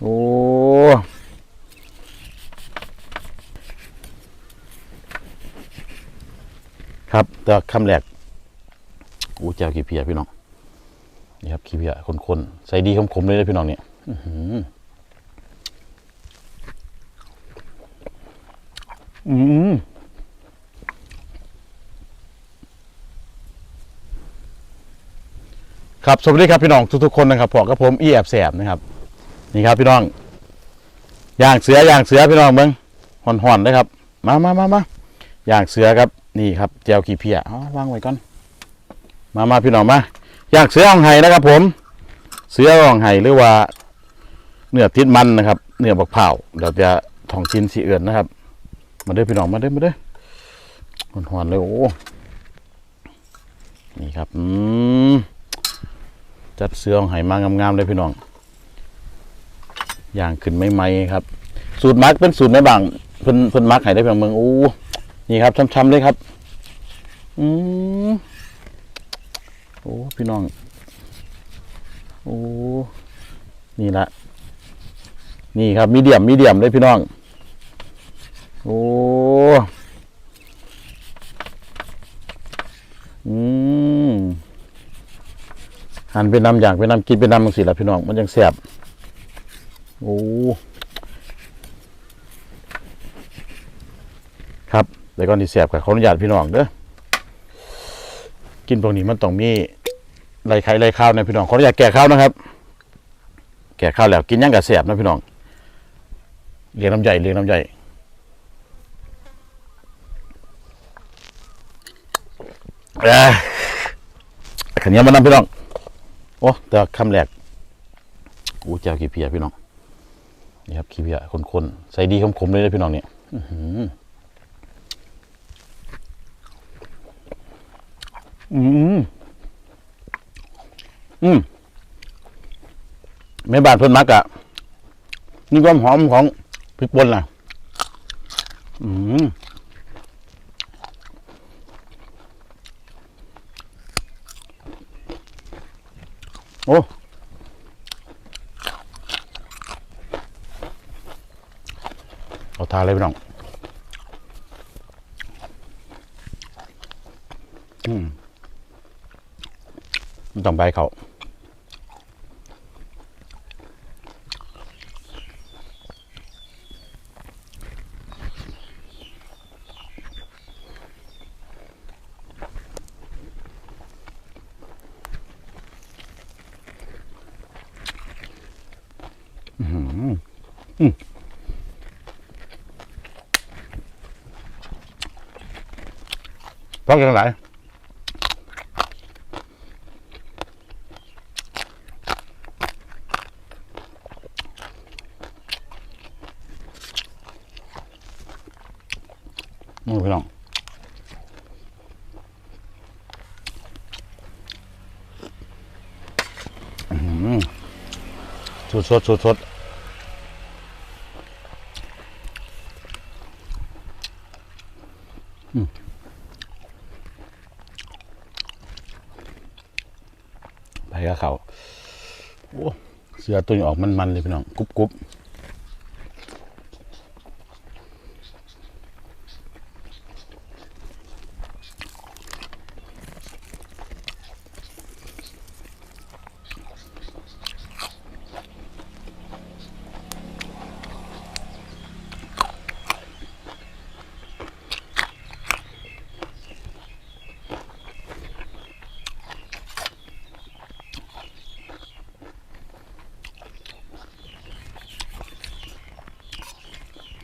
โอ้ครับแต่คำแรกโอ้เจ้าขี้เพียพี่น้องนี่ครับขี้เพียคนๆใส่ดีคมๆเลยนะพี่น้องเนี่ยอื้อหืออืมครับสวัสดีครับพี่น้องทุกๆคนนะครับพอกับผมอีแอบแสบนะครับ นี่ครับพี่น้องย่างเสือย่างเสือพี่น้องเมืองห่อนๆเลยครับ มามามามาย่างเสือครับนี่ครับแจวขี้เพียเอวางไว้ก่อนมามาพี่น้องมาย่างเสืออ่องไห้นะครับ ผม เสืออ่องไห้หรือว่าเนื้อติดมันนะครับเนื้อบักเผาเดี๋ยวจะทองชิ้นสีเอื่อนนะครับ มาเด้อพี่น้องมาเด้อมาเด้อห่อนๆเลยโอ้นี่ครับอืมจัดเสื้อองไหมางามๆเลยพี่น้อง อย่างขึ้นไม่ไหมครับ สูตรมักเป็นสูตรในบางเพิ่นเพิ่นมักให้ได้เพียงเมืองอู้นี่ครับช้ำๆเลยครับ อืมโอ้พี่น้องโอ้นี่ละนี่ครับ มีเดียมมีเดียมเลยพี่น้อง โอ้อืมหั่นเป็นน้ำอย่างเป็นน้ำกินเป็นน้ำมังสิละพี่น้อง มันยังแซ่บ โอ้ครับแต่ก่อนที่แซ่บกับขออนุญาตพี่น้องเด้อกินพวกนี้มันต้องมีไรไข่ไรข้าวนะพี่น้องขออนุญาตแก่ข้าวนะครับ แก่ข้าวแล้วกินยังกับแซ่บนะพี่น้องเลี้ยงน้ำใหญ่เลี้ยงน้ำใหญ่อ้ยขันนี้มานำพี่น้องโอ้แต่คำแรกอู้เจ้าขี้เพียพี่น้อง นี่ครับขี้เพียคนๆ ใส่ดีคมๆเลยนะพี่น้องเนี่ยอื้อหืออืมอืมแม่บ้านเพิ่นมักอะนี่ความหอมของพริกป่นน่ะ อืมโอ้ เอาเลยพี่น้องอืมต้องไปเขา เพราะกันหลายนี่พี่น้องอื้อหือสดสดสดสดไปกับ เขาโอ้เสือตัวนี้ออกมันๆเลยพี่น้องกรุบกรุบ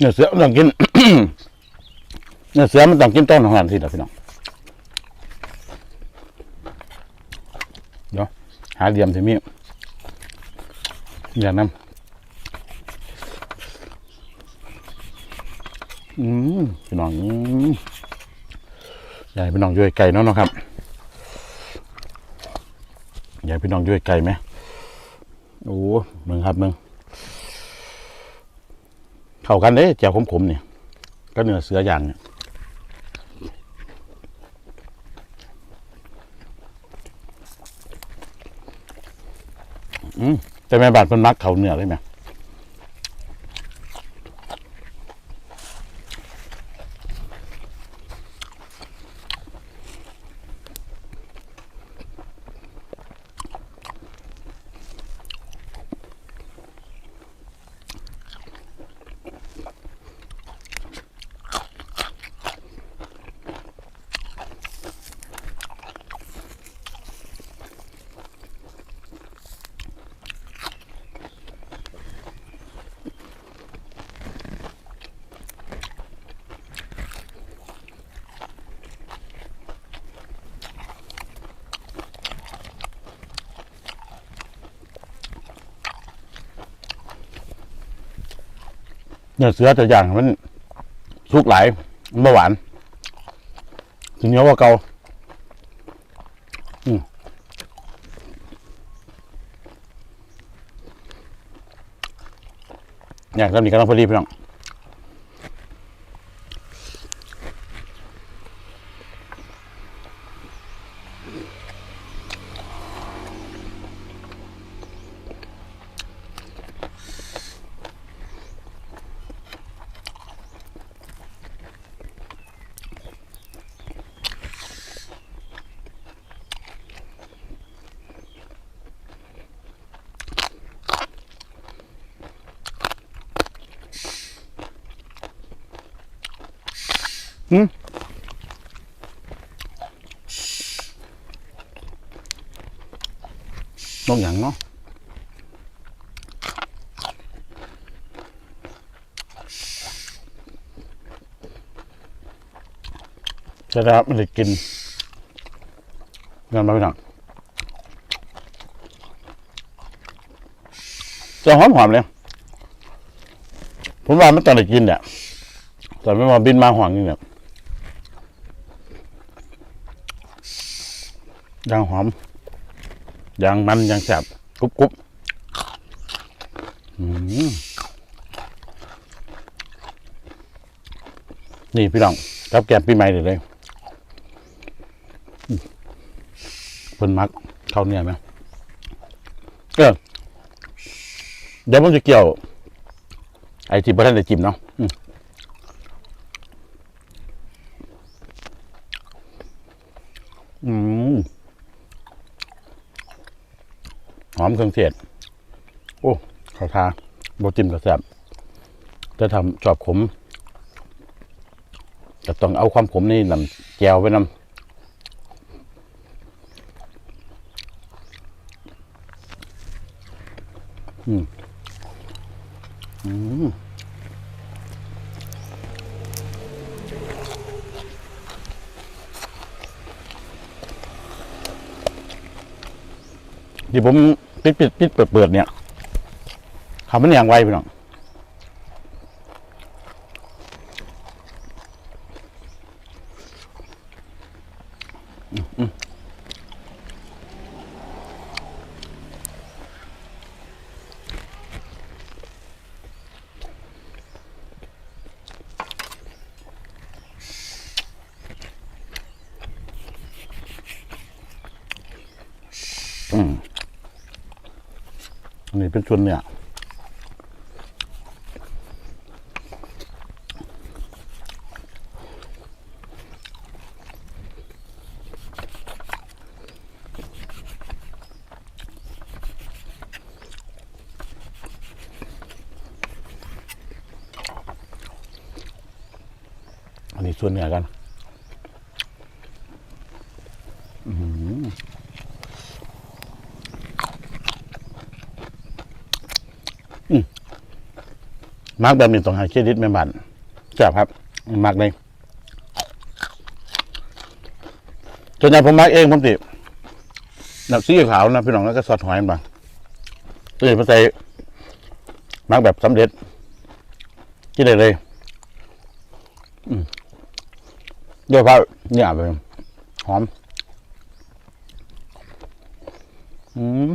เนื้อเสือมันต้องกิน เนื้อเสือมันต้องกินต้นของมันสินะพี่น้องเดี๋ยวหาเหลี่ยมสิมีอย่างนั้นอืมพี่น้องอยากให้พี่น้องย่อยไก่เนาะนะครับอยากให้พี่น้องย่อยไก่ไหมโอ้มึงครับมึง เข้ากันเด้แจ่วขมๆเนี่ยก็เนื้อเสืออย่างเนี่ยอืมแต่แม่บาดเพิ่นมักเขาเนื้อเลยไหม เนื้อเสือแต่อย่างมันสุกหลายมันหวานถึงเนี้ยว่าเกาเนี่ย่างตอนนี้กำลังพอดีพี่น้อง นกอย่างเนาะจะได้ไม่ได้กินเงินมาพี่น้องจะหอมหอมเลย ผมว่ามันต้องได้กินเนี่ยแต่ไม่มาบินมาหวังนี่เนี่ยยางหอม ยางมันยางแสบกรุบกรุบนี่พี่น้องกับแกมปีใหม่เดี๋ยเลยอืมเพิ่นมักเข้าเนี่ยไหมเออเดี๋ยวผมจะเกี่ยว ไอ้ที่ประธานได้จิ้มเนาะอืมอืมห อมเครื่องเทศโอ้เขาทาบจิ้มกระแซบจะทำชอบขมจะต้องเอาความขมนี่นำแจวไว้นำอืมอืมที่ผม ปิดปิดปิดเปิดเปิดเนี่ยทำมันอย่างไวพี่น่องอืมอืมอืมอันนี้ เป็นส่วนเนื้อนนี้ส่วนเหนือกันอื้อหืออืม มาร์กแบบนี้ต้องให้เครดิตแม่บ้านแซ่บครับมาร์กเลยส่วนใหญ่ผมมาร์กเองผมติน้ำซีอิ๊วขาวนะพี่น้องแล้วก็ซอสหอยมาตัวนี้ผมใส่มาร์กแบบสำเร็จกินได้เลยเดี๋ยวพาเนี่ยไปหอม อืม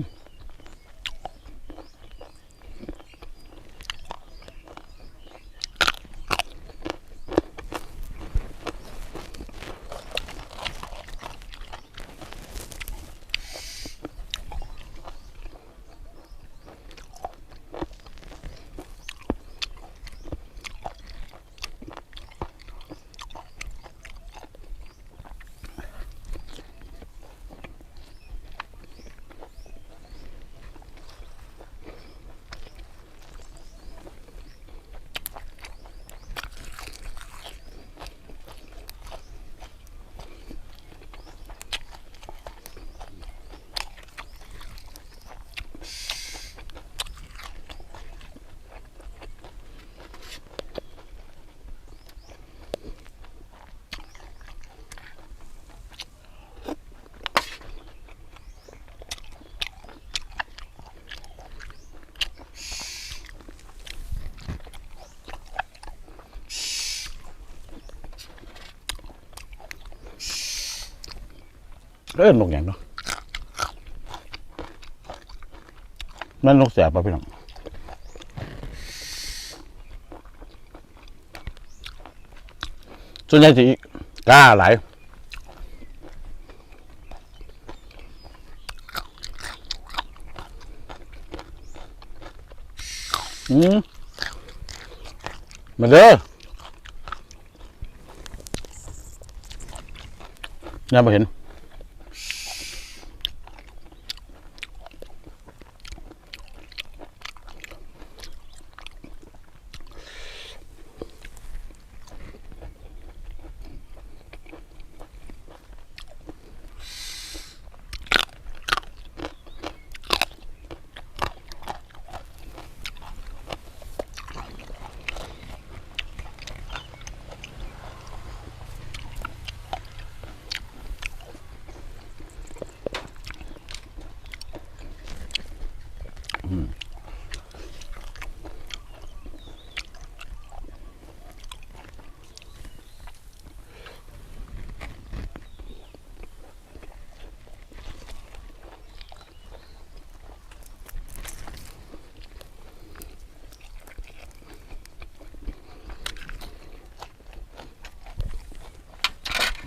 เอ้ยนกอย่างเนาะนั่นนกแสบป่ะพี่น้องส่วนใหญ่จะกล้าหลายอืมมาเด้อยังไม่เห็น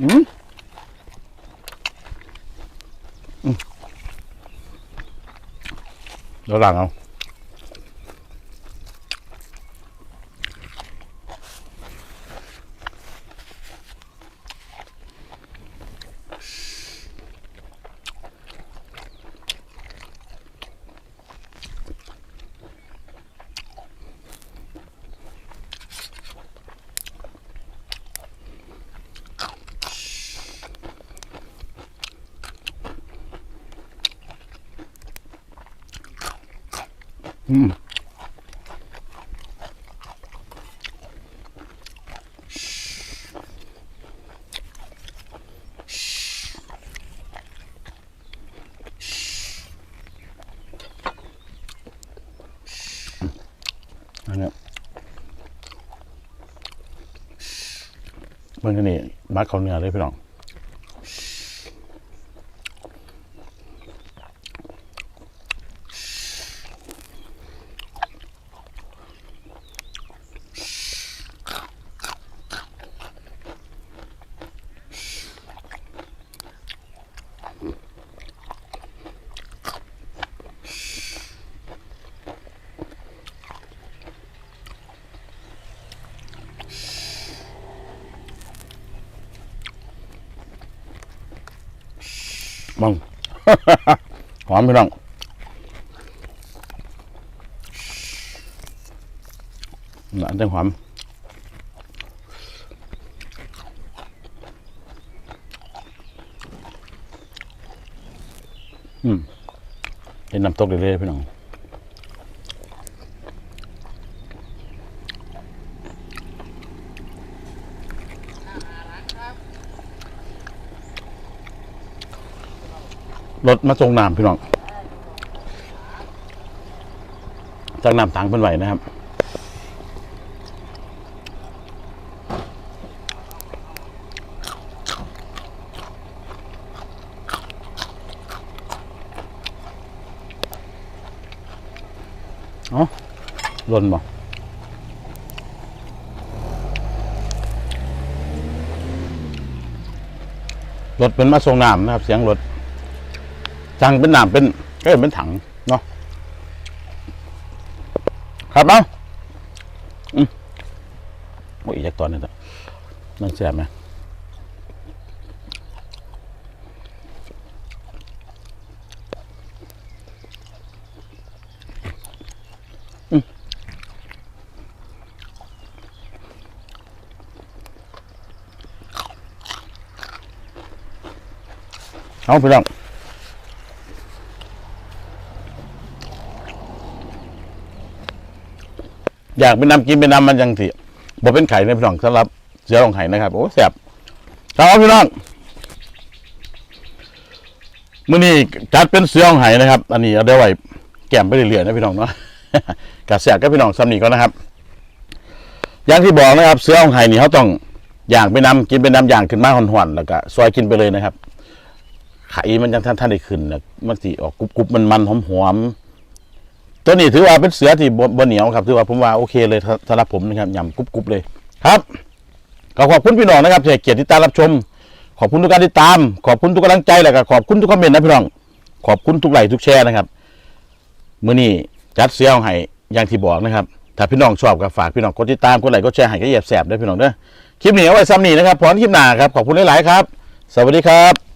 อืมเดี๋ยวหลังเอา อันนี้มันก็นี่มัดเขาเนื้อเลยพี่น้อง มัง หอมพี่น้องน่ะอันเต็มหอมอืมเห็นน้ำตกเรื่อยๆพี่น้อง รถมาส่งน้ำพี่น้องจากน้ำถังเป็นไหวนะครับ เอ๋อหล่นบ่รถเป็นมาส่งน้ำนะครับ เสียงรถ ถังเป็นน้ำเป็นก็เป็นถังเนาะครับเอาอืมโอ้ยอยากตอนนี้ต่อนั่นแสบไหมอืมเอาไปลอง อยากเป็นน้ำกินเป็นน้ำมันยังสิบ่เป็นไข่ในพี่น้องสำหรับเสือของไข่นะครับโอ้แซ่บครับพี่น้องมื้อนี้จัดเป็นเสือของไห้นะครับ อันนี้เอาได้ไว้แก้มไปเรื่อยๆนะพี่น้องเนาะกะแซ่บกับพี่น้องซ้ำนี้ก็นะครับ อย่างที่บอกนะครับ เสือของไห้นี่เขาต้องอย่างไปน้ำกินเป็นน้ำย่างขึ้นมาห่อนๆแล้วก็ซอยกินไปเลยนะครับไข่มันยังท่านท่านได้ขึ้นนะมันสิออกกรุบกรุบมันมันหอมหอมๆ ตัวนี้ถือว่าเป็นเสือที่บ่บ่เหนียวครับถือว่าผมว่าโอเคเลยสำหรับผมนะครับยำกรุบกรุบเลยครับก็ขอบคุณพี่น้องนะครับที่เกียรติติดตามรับชม ขอบคุณทุกการติดตาม ขอบคุณทุกกำลังใจแล้วก็ขอบคุณทุกคอมเมนต์นะพี่น้อง ขอบคุณทุกไลค์ทุกแชร์นะครับมื้อนี้จัดเสียเอาให้อย่างที่บอกนะครับ ถ้าพี่น้องชอบก็ฝากพี่น้องกดติดตามกดไลค์กดแชร์ให้ก็เหยียบแสบด้วยพี่น้องเด้อคลิปนี้เอาไว้ซ้ำนี้นะครับพร้อมคลิปหน้าครับขอบคุณหลายๆครับ สวัสดีครับ